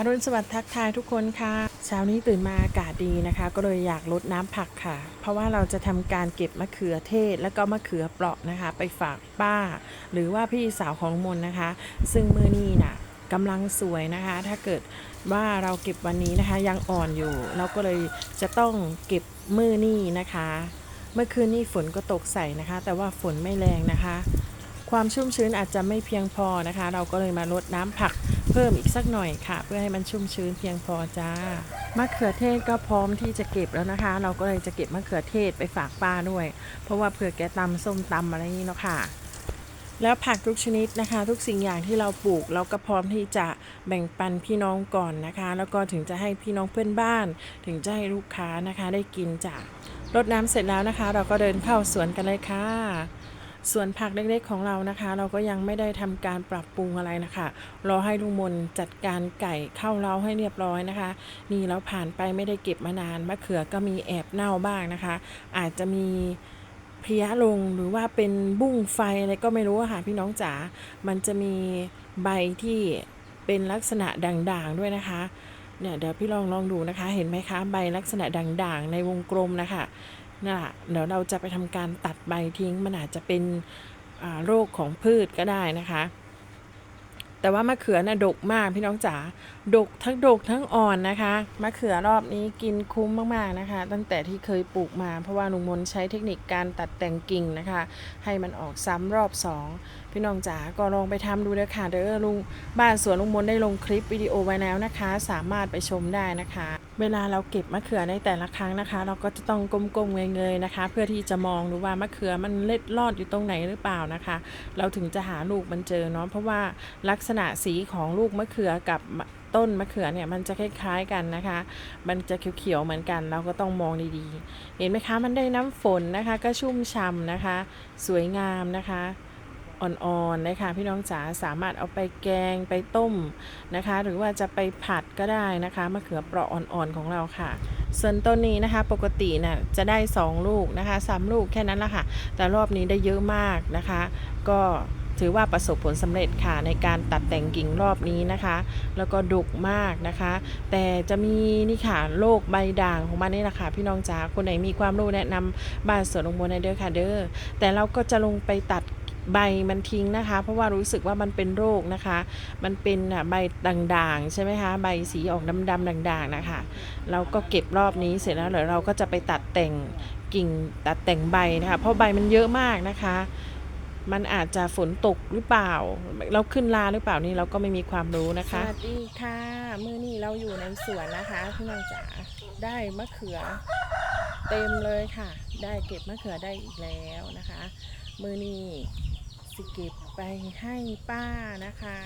อรุณสวัสดิ์ทักทายทุกคนค่ะ เช้านี้ตื่นมาอากาศดีนะคะ ก็เลยอยากลดน้ำผักค่ะ เพราะว่าเราจะทำการเก็บมะเขือเทศ แล้วก็มะเขือเปราะนะคะ ไปฝากป้า หรือว่าพี่สาวของมนนะคะ ซึ่งมือนี้น่ะกำลังสวยนะคะ ถ้าเกิดว่าเราเก็บวันนี้นะคะ ยังอ่อนอยู่ เราก็เลยจะต้องเก็บมือนี้นะคะ เมื่อคืนนี้ฝนก็ตกใส่นะคะ แต่ว่าฝนไม่แรงนะคะ ความชุ่มชื้นอาจจะไม่เพียงพอนะคะ เราก็เลยมาลดน้ำผัก พิ่มอีกสักหน่อยค่ะ เพื่อให้มันชุ่มชื้นเพียงพอจ้ามะเขือเทศก็พร้อมที่จะเก็บแล้วนะคะ เราก็เลยจะเก็บมะเขือเทศไปฝากป้าด้วย เพราะว่าเผื่อแกตำส้มตำอะไรนี้เนาะค่ะแล้วผักทุกชนิดนะคะ ทุกสิ่งอย่างที่เราปลูกเราก็พร้อมที่จะแบ่งปันพี่น้องก่อนนะคะ แล้วก็ถึงจะให้พี่น้องเพื่อนบ้าน ถึงจะให้ลูกค้านะคะได้กินจ้ะรดน้ำเสร็จแล้วนะคะ เราก็เดินเข้าสวนกันเลยค่ะ ส่วนผักเล็กๆของเรานะคะ เราก็ยังไม่ได้ทำการปรับปรุงอะไรนะคะรอให้ลุงมนจัดการไก่เข้าเล้าให้เรียบร้อยนะคะ นี่เราผ่านไปไม่ได้เก็บมานานมะเขือก็มีแอบเน่าบ้างนะคะ อาจจะมีเพี้ยลงหรือว่าเป็นบุ้งไฟอะไรก็ไม่รู้ค่ะพี่น้องจ๋ามันจะมีใบที่เป็นลักษณะด่างๆด้วยนะคะเนี่ยเดี๋ยวพี่ลองลองดูนะคะ เห็นไหมคะ ใบลักษณะด่างๆ ในวงกลมนะคะ นั่นแหละเดี๋ยวเราจะไปทำการตัดใบทิ้งมันอาจจะเป็นโรคของพืชก็ได้นะคะ แต่ว่ามะเขือน่ะดกมากพี่น้องจ๋าดกทั้งดกทั้งอ่อนนะคะมะเขือรอบนี้กินคุ้มมากๆนะคะ ตั้งแต่ที่เคยปลูกมา เพราะว่าลุงมนใช้เทคนิคการตัดแต่งกิ่งนะคะ ให้มันออกซ้ำรอบสองพี่น้องจ๋าก็ลองไปทำดูเลยค่ะเด้อลุงบ้านสวนลุงมนได้ลงคลิปวิดีโอไว้แล้วนะคะ สามารถไปชมได้นะคะ เวลาเราเก็บมะเขือในแต่ละครั้งนะคะ เราก็จะต้องก้มๆเงยๆนะคะ เพื่อที่จะมองดูว่ามะเขือมันเล็ดลอดอยู่ตรงไหนหรือเปล่านะคะ เราถึงจะหาลูกมันเจอเนาะเพราะว่าลักษษณะสีของลูกมะเขือกับต้นมะเขือเนี่ยมันจะคล้ายๆกันนะคะ มันจะเขียวๆเหมือนกัน เราก็ต้องมองดีๆ เห็นไหมคะ มันได้น้ำฝนนะคะ ก็ชุ่มช่ำนะคะ สวยงามนะคะอ่อนๆนะคะพี่น้องจ๋าสามารถเอาไปแกงไปต้มนะคะ หรือว่าจะไปผัดก็ได้นะคะมะเขือเปราะอ่อนๆของเราค่ะ ส่วนต้นนี้นะคะปกติน่ะจะได้ 2 ลูกนะคะสามลูกแค่นั้นละค่ะ แต่รอบนี้ได้เยอะมากนะคะ ก็ ถือว่าประสบผลสำเร็จค่ะในการตัดแต่งกิ่งรอบนี้นะคะ แล้วก็ดกมากนะคะ แต่จะมีนี่ค่ะโรคใบด่างของมันนี่แหละค่ะพี่น้องจ๋าคนไหนมีความรู้แนะนำบ้านสวนลงบนในเด้อค่ะเด้อแต่เราก็จะลงไปตัดใบมันทิ้งนะคะ เพราะว่ารู้สึกว่ามันเป็นโรคนะคะ มันเป็นใบด่างๆใช่ไหมคะใบสีออกดำๆด่างๆนะคะเราก็เก็บรอบนี้เสร็จแล้วเดี๋ยวเราก็จะไปตัดแต่งกิ่งตัดแต่งใบนะคะ เพราะใบมันเยอะมากนะคะ มันอาจจะฝนตกหรือเปล่า เราขึ้นลาหรือเปล่านี่เราก็ไม่มีความรู้นะคะ สวัสดีค่ะ มือนี้เราอยู่ในสวนนะคะพี่น้องจ๋าได้มะเขือเต็มเลยค่ะ ได้เก็บมะเขือได้อีกแล้วนะคะ มือนี้สิเก็บไปให้ป้านะคะ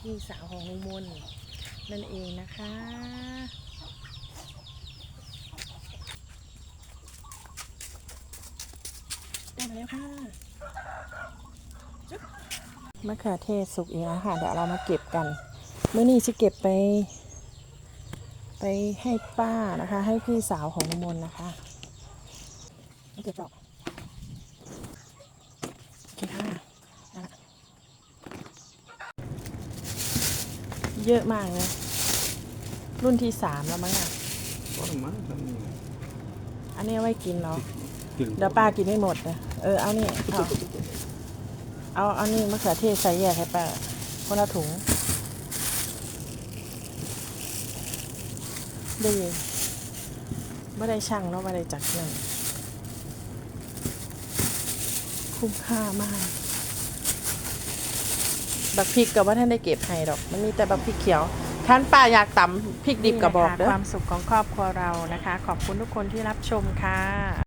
พี่สาวของลุงมนนั่นเองนะคะ ได้มา แล้วค่ะจุ๊บมะเขือเทศสุกอีกแล้วค่ะ เดี๋ยวเรามาเก็บกัน เมื่อนี้จะเก็บไป ไปให้ป้านะคะ ให้พี่สาวของลุงมนนะคะไม่เก็บหรอกโอเคค่ะเอาละเยอะมากเลย รุ่นที่สามแล้วมั้งอะ Var de med? Den อันนี้เอาไว้กินเหรอ till เดี๋ยวป้ากินไม่หมดนะ เออเอานี่เอาเอาเอานี่มะเขือเทศใส่แยกให้ป้าคนละถุงด้ยินไม่ได้ช่างแล้วไม่ได้จัดเงินคุ้มค่ามาก บักพริกกับว่าท่านได้เก็บให้ดอก มันมีแต่บักพริกเขียวท่านป้าอยากตำพริกดิบกับบอกเด้อความสุขของครอบครัวเรานะคะ ขอบคุณทุกคนที่รับชมค่ะ